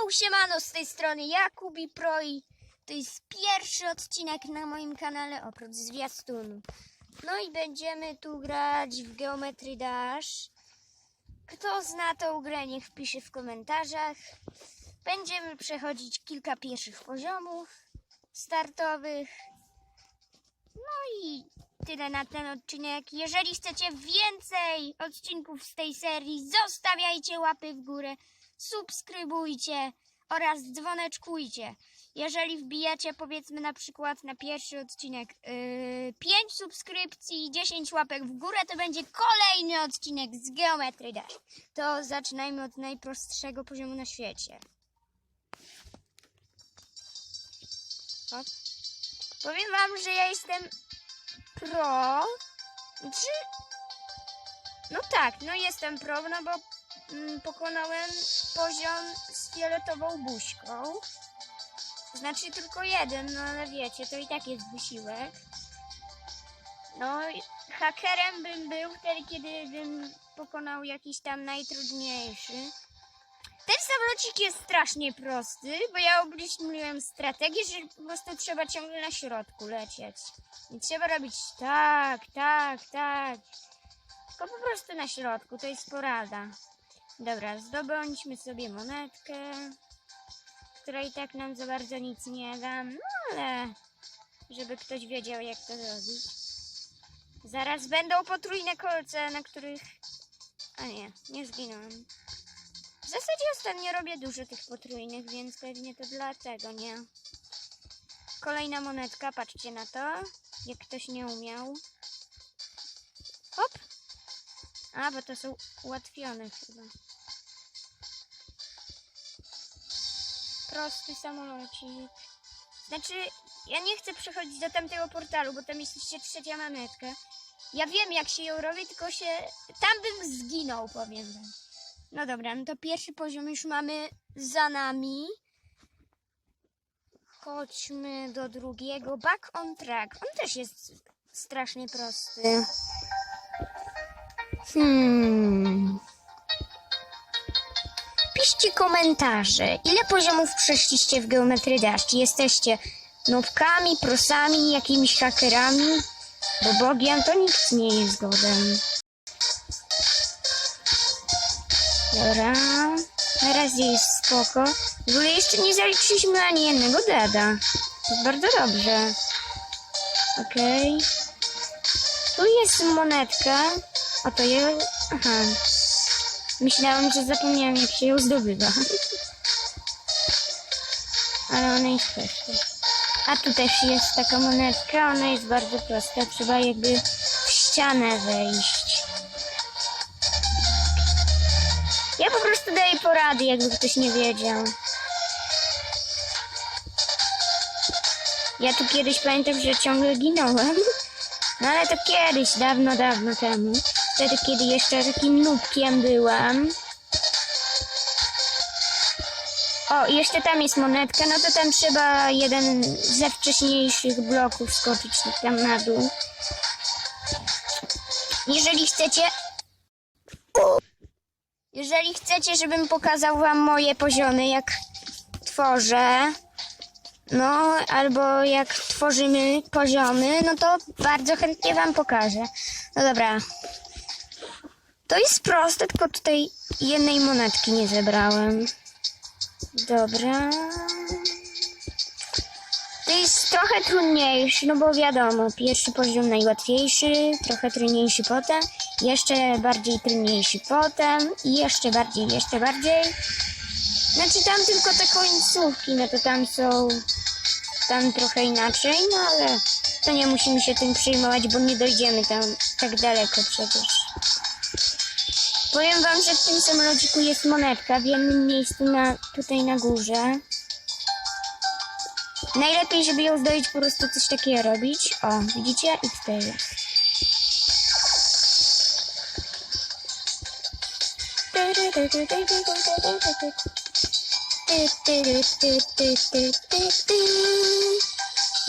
Yo, siemano, z tej strony Jakubi Pro i to jest pierwszy odcinek na moim kanale oprócz zwiastunu. No i będziemy tu grać w Geometry Dash. Kto zna tą grę, niech wpisze w komentarzach. Będziemy przechodzić kilka pierwszych poziomów startowych. No i tyle na ten odcinek. Jeżeli chcecie więcej odcinków z tej serii, zostawiajcie łapy w górę, subskrybujcie oraz dzwoneczkujcie. Jeżeli wbijacie powiedzmy na przykład na pierwszy odcinek yy, 5 subskrypcji i 10 łapek w górę, to będzie kolejny odcinek z Geometry Dash. To zaczynajmy od najprostszego poziomu na świecie. Hop. Powiem wam, że ja jestem pro. Czy... No tak, no jestem pro, no bo pokonałem poziom z fioletową buźką. Znaczy tylko jeden, no ale wiecie, to i tak jest wysiłek. No, hakerem bym był wtedy, kiedy bym pokonał jakiś tam najtrudniejszy. Ten samolocik jest strasznie prosty, bo ja obliczyłem strategię, że po prostu trzeba ciągle na środku lecieć. Nie trzeba robić tak, tak, tak. Tylko po prostu na środku, to jest porada. Dobra, zdobądźmy sobie monetkę, która i tak nam za bardzo nic nie da. No ale, żeby ktoś wiedział jak to zrobić. Zaraz będą potrójne kolce, na których... A nie, nie zginąłem. W zasadzie ostatnio robię dużo tych potrójnych, więc pewnie to dlatego, nie? Kolejna monetka, patrzcie na to. Jak ktoś nie umiał. A, bo to są ułatwione chyba. Prosty samolocik. Znaczy, ja nie chcę przechodzić do tamtego portalu, bo tam jest jeszcze trzecia monetka. Ja wiem, jak się ją robi, tylko się... Tam bym zginął, powiem wam. No dobra, no to pierwszy poziom już mamy za nami. Chodźmy do drugiego. Back on track. On też jest strasznie prosty. Hmm. Piszcie komentarze. Ile poziomów przeszliście w Geometry Dash? Czy jesteście nowkami, prosami, jakimiś hakerami? Bo Bogiem to nikt nie jest godem. Dobra. Na razie jest spoko. W ogóle jeszcze nie zaliczyliśmy ani jednego deda. Jest bardzo dobrze. Okej. Tu jest monetka. A to jest... Aha. Myślałam, że zapomniałam jak się ją zdobywa. Ale ona jest też. A tu też jest taka monetka. Ona jest bardzo prosta. Trzeba jakby w ścianę wejść. Ja po prostu daję porady, jakby ktoś nie wiedział. Ja tu kiedyś pamiętam, że ciągle ginąłem. No ale to kiedyś, dawno, dawno temu. Wtedy, kiedy jeszcze takim nubkiem byłam. O, jeszcze tam jest monetka, no to tam trzeba jeden ze wcześniejszych bloków skoczyć tam na dół. Jeżeli chcecie... Jeżeli chcecie, żebym pokazał wam moje poziomy, jak tworzę, no, albo jak tworzymy poziomy, no to bardzo chętnie wam pokażę. No dobra. To jest proste, tylko tutaj jednej monetki nie zebrałem. Dobra. To jest trochę trudniejszy, no bo wiadomo, pierwszy poziom najłatwiejszy, trochę trudniejszy potem, jeszcze bardziej trudniejszy potem i jeszcze bardziej, jeszcze bardziej. Znaczy tam tylko te końcówki, no to tam są tam trochę inaczej, no ale to nie musimy się tym przejmować, bo nie dojdziemy tam tak daleko przecież. Powiem wam, że w tym samolodziku jest monetka w jednym miejscu na, tutaj na górze. Najlepiej, żeby ją zdobyć, po prostu coś takiego robić. O, widzicie? I tutaj jest.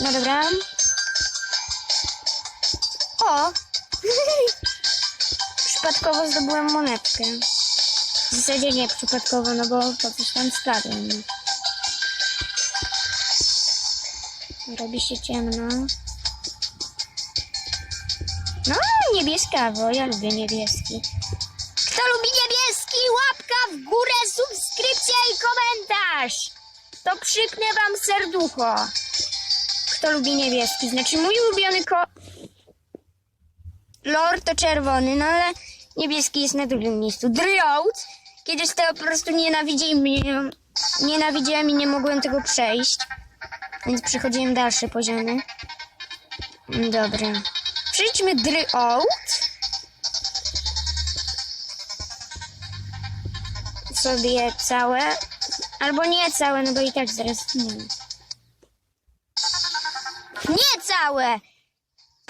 No dobra. O! Przypadkowo zdobyłem monetkę. W zasadzie nie przypadkowo, no bo po coś tam spadłem. no. Robi się ciemno. No, niebieskawo, ja lubię niebieski. Kto lubi niebieski, łapka w górę, subskrypcja i komentarz. To przypnę wam serducho. Kto lubi niebieski, znaczy mój ulubiony ko... Lord to czerwony, no ale niebieski jest na drugim miejscu. Dryout. Kiedyś to po prostu nienawidziłem, nienawidziłem i nie mogłem tego przejść. Więc przechodziłem dalsze poziomy. Dobra. Przejdźmy Dryout. Sobie całe. Albo nie całe, no bo i tak zaraz nie. Nie całe!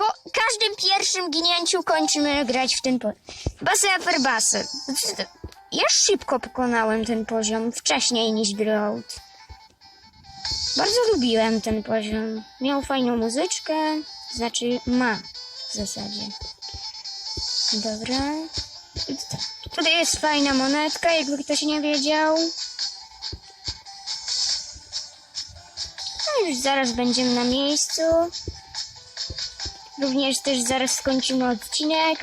Po każdym pierwszym ginięciu kończymy grać w ten poziom. Basy Upper Basy. Ja szybko pokonałem ten poziom, wcześniej niż Growth. Bardzo lubiłem ten poziom. Miał fajną muzyczkę, znaczy ma w zasadzie. Dobra. Tutaj jest fajna monetka, jakby ktoś nie wiedział. No już zaraz będziemy na miejscu. Również też zaraz skończymy odcinek.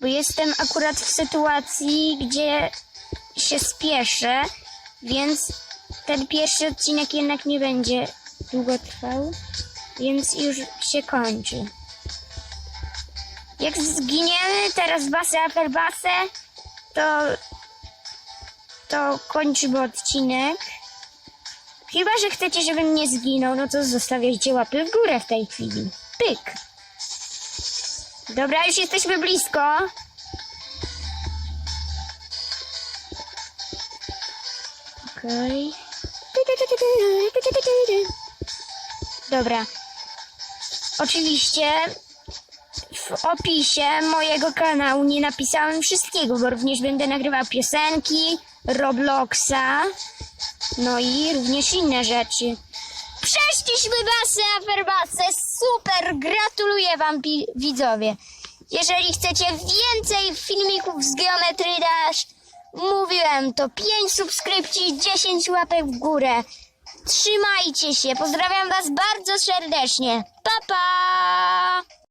Bo jestem akurat w sytuacji, gdzie się spieszę, więc ten pierwszy odcinek jednak nie będzie długo trwał, więc już się kończy. Jak zginiemy teraz basę upper basę, to to kończymy odcinek. Chyba, że chcecie, żebym nie zginął, no to zostawiajcie łapy w górę w tej chwili. Pyk. Dobra, już jesteśmy blisko. Okej. Dobra. Oczywiście w opisie mojego kanału nie napisałem wszystkiego, bo również będę nagrywał piosenki, Robloxa, no i również inne rzeczy. Przeszliśmy basę Aferbasę. Super! Gratuluję wam widzowie. Jeżeli chcecie więcej filmików z Geometry Dash, mówiłem to 5 subskrypcji, 10 łapek w górę. Trzymajcie się. Pozdrawiam was bardzo serdecznie. Pa pa!